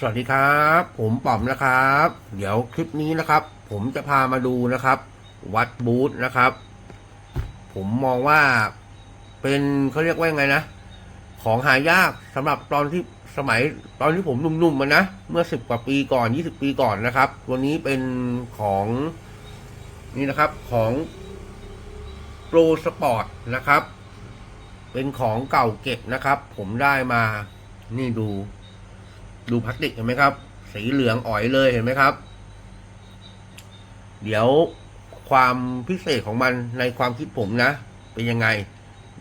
สวัสดีครับ ผมป๋อมนะครับ เดี๋ยวคลิปนี้นะครับ ผมจะพามาดูนะครับ วัดบูธนะครับ ผมมองว่าเป็นเขาเรียกว่าไงนะ ของหายากสำหรับตอนที่สมัยตอนที่ผมหนุ่มๆมันนะ เมื่อสิบกว่าปีก่อนยี่สิบปีก่อนนะครับตัวนี้เป็นของนี่นะครับของโปรสปอร์ตนะครับ เป็นของเก่าเก็บนะครับ ผมได้มานี่ดู ดูพลาสติกเห็นไหมครับ สีเหลืองอ๋อยเลยเห็นไหมครับ เดี๋ยวความพิเศษของมันในความคิดผมนะ เป็นยังไง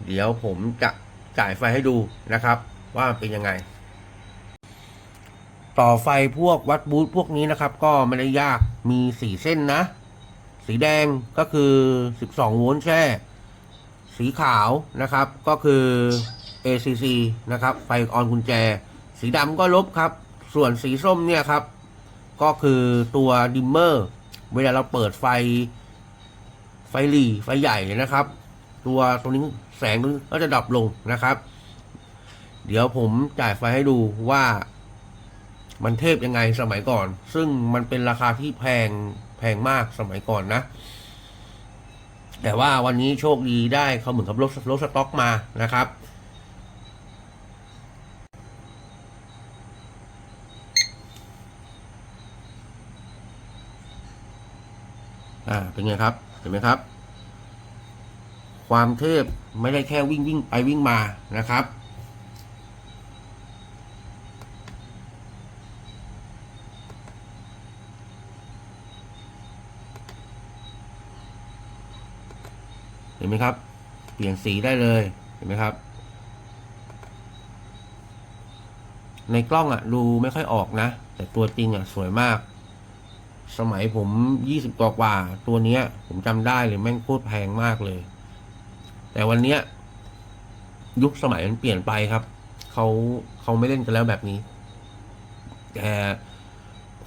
เดี๋ยวผมจะจ่ายไฟให้ดูนะครับ ว่าเป็นยังไง ต่อไฟพวกวัดบูธพวกนี้นะครับ ก็ไม่ได้ยากมีสีเส้นนะ สีแดงก็คือ 12 โวลต์แช่ สีขาวนะครับก็คือ ACC นะครับ ไฟออนกุญแจ สีดำก็ลบครับ ส่วนสีส้มเนี่ยครับ ก็คือตัวดิมเมอร์ เวลาเราเปิดไฟ ไฟหลีไฟใหญ่นะครับ ตัวตรงนี้แสงก็จะดับลงนะครับ เดี๋ยวผมจ่ายไฟให้ดูว่ามันเทพยังไงสมัยก่อน ซึ่งมันเป็นราคาที่แพงแพงมากสมัยก่อนนะ แต่ว่าวันนี้โชคดีได้เขาเหมือนกับลดลดสต็อกมานะครับ อ่าเป็นไงครับ เห็นไหมครับ ความเทพไม่ได้แค่วิ่งวิ่งไปวิ่งมานะครับ เห็นไหมครับ เปลี่ยนสีได้เลย เห็นไหมครับ ในกล้องอะดูไม่ค่อยออกนะ แต่ตัวจริงอะสวยมาก สมัยผมยี่สิบกว่ากว่า ตัวเนี้ย ผมจำได้เลยแม่งโคตรแพงมากเลย แต่วันเนี้ย ยุคสมัยมันเปลี่ยนไปครับ เขาเขาไม่เล่นกันแล้วแบบนี้ แต่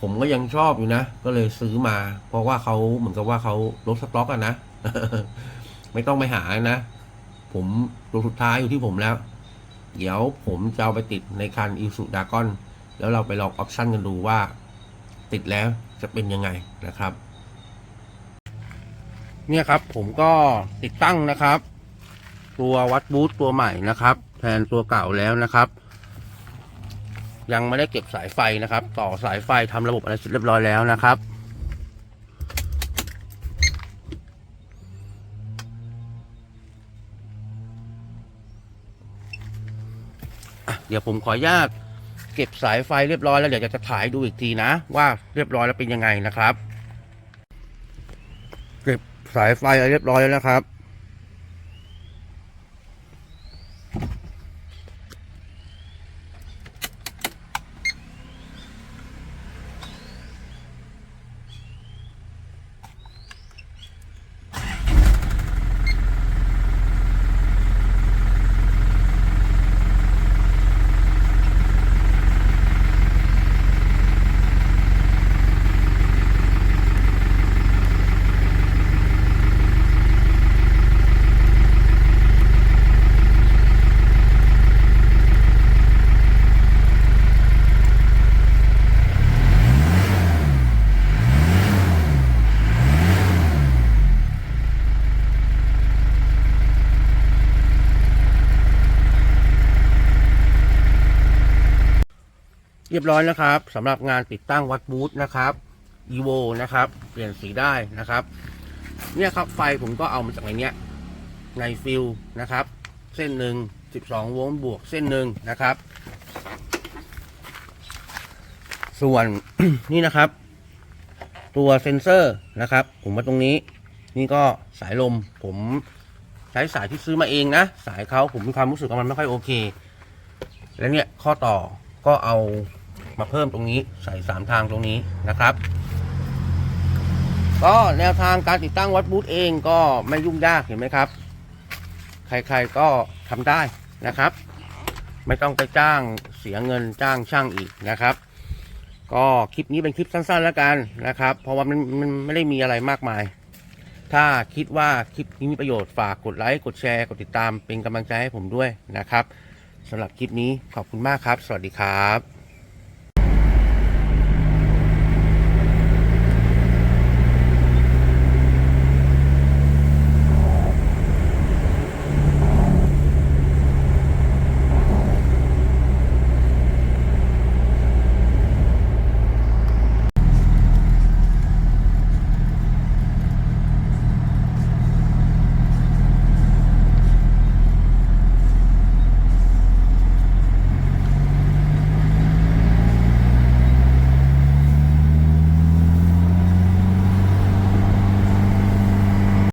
ผมก็ยังชอบอยู่นะ ก็เลยซื้อมา เพราะว่าเขาเหมือนกับว่าเขาลดสต็อกอะนะ ไม่ต้องไปหานะ ผมตัวสุดท้ายอยู่ที่ผมแล้ว เดี๋ยวผมจะเอาไปติดในคันอิสุดากอน แล้วเราไปลองออปชั่นกันดูว่า ติดแล้ว จะเป็นยังไงนะครับ เนี่ยครับผมก็ติดตั้งนะครับ ตัววัดบูทตัวใหม่นะครับ แทนตัวเก่าแล้วนะครับ ยังไม่ได้เก็บสายไฟนะครับ ต่อสายไฟทำระบบอะไรเสร็จเรียบร้อยแล้วนะครับเดี๋ยวผมขออนุญาต เก็บสายไฟเรียบร้อยแล้วเดี๋ยวจะถ่ายดูอีกทีนะ ว่าเรียบร้อยแล้วเป็นยังไงนะครับ เก็บสายไฟเรียบร้อยแล้วนะครับ เรียบร้อยแล้วครับสำหรับงานติดตั้งวัดบูธนะครับ evo นะครับ เปลี่ยนสีได้นะครับ เนี่ยครับไฟผมก็เอามาจากในเนี้ยในฟิลนะครับ เส้นหนึ่ง12โวลต์บวกเส้นหนึ่งนะครับ ส่วนนี่นะครับ ตัวเซนเซอร์นะครับ ผมมาตรงนี้ นี่ก็สายลมผมใช้สายที่ซื้อมาเองนะ สายเขาผมมีความรู้สึกว่ามันไม่ค่อยโอเค แล้วเนี่ยข้อต่อก็เอา มาเพิ่มตรงนี้ใส่สามทางตรงนี้นะครับ ก็แนวทางการติดตั้งวัดบูธเองก็ไม่ยุ่งยากเห็นไหมครับ ใครๆก็ทำได้นะครับ ไม่ต้องไปจ้างเสียเงินจ้างช่างอีกนะครับ ก็คลิปนี้เป็นคลิปสั้นๆแล้วกันนะครับ เพราะว่ามันมันไม่ได้มีอะไรมากมายถ้าคิดว่าคลิปนี้มีประโยชน์ฝากกดไลค์กดแชร์กดติดตามเป็นกำลังใจให้ผมด้วยนะครับสำหรับคลิปนี้ขอบคุณมากครับ สวัสดีครับ